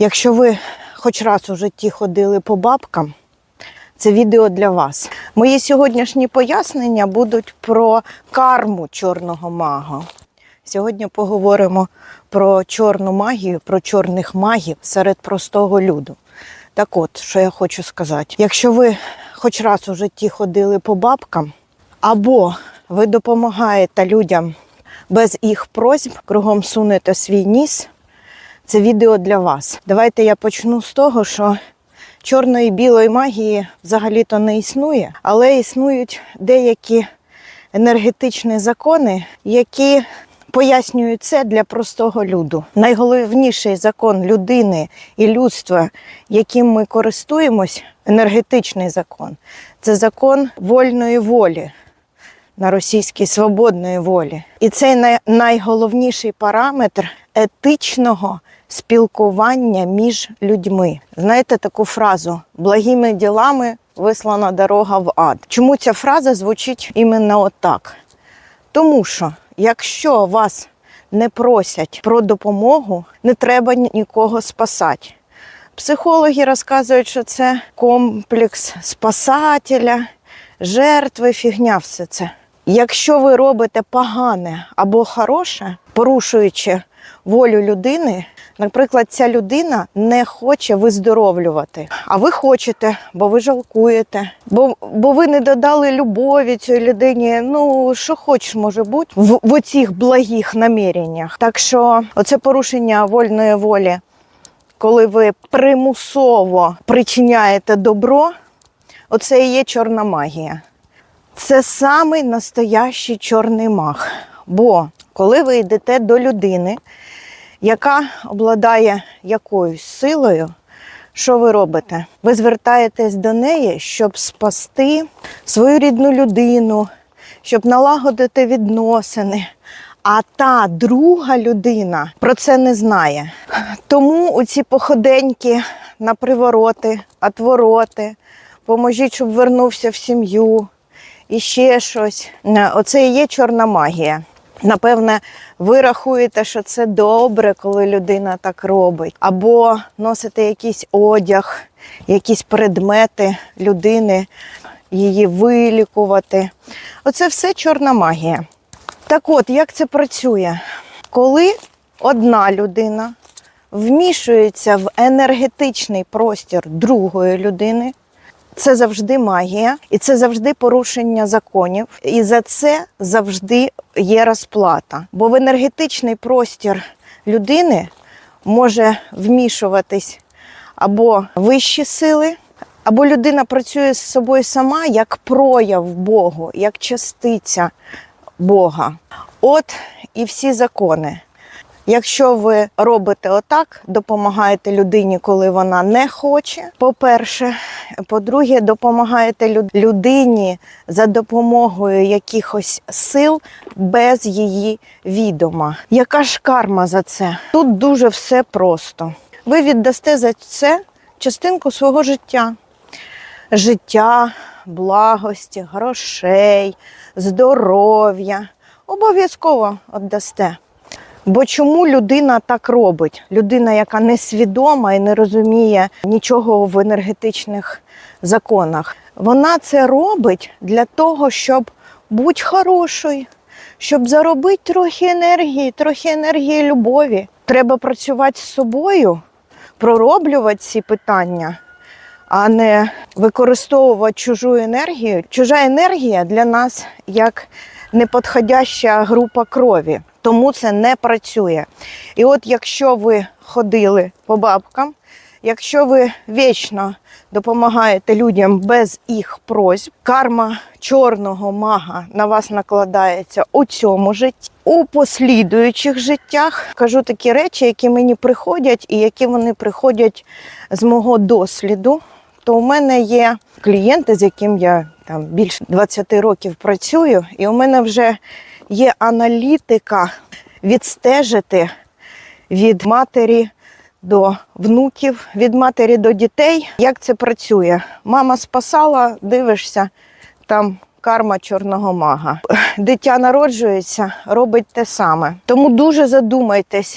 Якщо ви хоч раз у житті ходили по бабкам, це відео для вас. Мої сьогоднішні пояснення будуть про карму чорного мага. Сьогодні поговоримо про чорну магію, про чорних магів серед простого люду. Так от, що я хочу сказати: якщо ви хоч раз у житті ходили по бабкам, або ви допомагаєте людям без їх просьб, кругом сунете свій ніс, це відео для вас. Давайте я почну з того, що чорної білої магії взагалі-то не існує, але існують деякі енергетичні закони, які пояснюють це для простого люду. Найголовніший закон людини і людства, яким ми користуємось, енергетичний закон, це закон вольної волі на російській свободної волі. І це найголовніший параметр етичного спілкування між людьми. Знаєте таку фразу благими ділами вислана дорога в ад. Чому ця фраза звучить іменно отак? Тому що якщо вас не просять про допомогу, не треба нікого спасати. Психологи розказують, що це комплекс спасателя, жертви, фігня все це. Якщо ви робите погане або хороше, порушуючи волю людини, наприклад, ця людина не хоче виздоровлювати, а ви хочете, бо ви жалкуєте, бо, бо ви не додали любові цій людині. Ну що хоч може бути в, в оцих благих наміреннях. Так що оце порушення вольної волі, коли ви примусово причиняєте добро, оце і є чорна магія. Це самий настоящий чорний маг. Бо коли ви йдете до людини, яка обладає якоюсь силою, що ви робите? Ви звертаєтесь до неї, щоб спасти свою рідну людину, щоб налагодити відносини. А та друга людина про це не знає. Тому у ці походеньки на привороти, отвороти, поможіть, щоб вернувся в сім'ю і ще щось. Оце і є чорна магія. Напевне, ви рахуєте, що це добре, коли людина так робить, або носите якийсь одяг, якісь предмети людини, її вилікувати. Оце все чорна магія. Так от, як це працює? Коли одна людина вмішується в енергетичний простір другої людини, це завжди магія, і це завжди порушення законів. І за це завжди є розплата. Бо в енергетичний простір людини може вмішуватись або вищі сили, або людина працює з собою сама як прояв Богу, як частиця Бога. От і всі закони. Якщо ви робите отак, допомагаєте людині, коли вона не хоче. По-перше, по-друге, допомагаєте людині за допомогою якихось сил без її відома. Яка ж карма за це? Тут дуже все просто. Ви віддасте за це частинку свого життя. Життя, благості, грошей, здоров'я. Обов'язково віддасте. Бо чому людина так робить? Людина, яка несвідома і не розуміє нічого в енергетичних законах, вона це робить для того, щоб бути хорошою, щоб заробити трохи енергії, трохи енергії любові. Треба працювати з собою, пророблювати ці питання, а не використовувати чужу енергію. Чужа енергія для нас як неподходяща група крові, тому це не працює. І от якщо ви ходили по бабкам, якщо ви вічно допомагаєте людям без їх просьб, карма чорного мага на вас накладається у цьому житті. У послідуючих життях кажу такі речі, які мені приходять, і які вони приходять з мого досліду. То у мене є клієнти, з яким я там більше 20 років працюю, і у мене вже є аналітика відстежити від матері до внуків, від матері до дітей. Як це працює? Мама спасала, дивишся, там карма чорного мага. Дитя народжується, робить те саме. Тому дуже задумайтесь,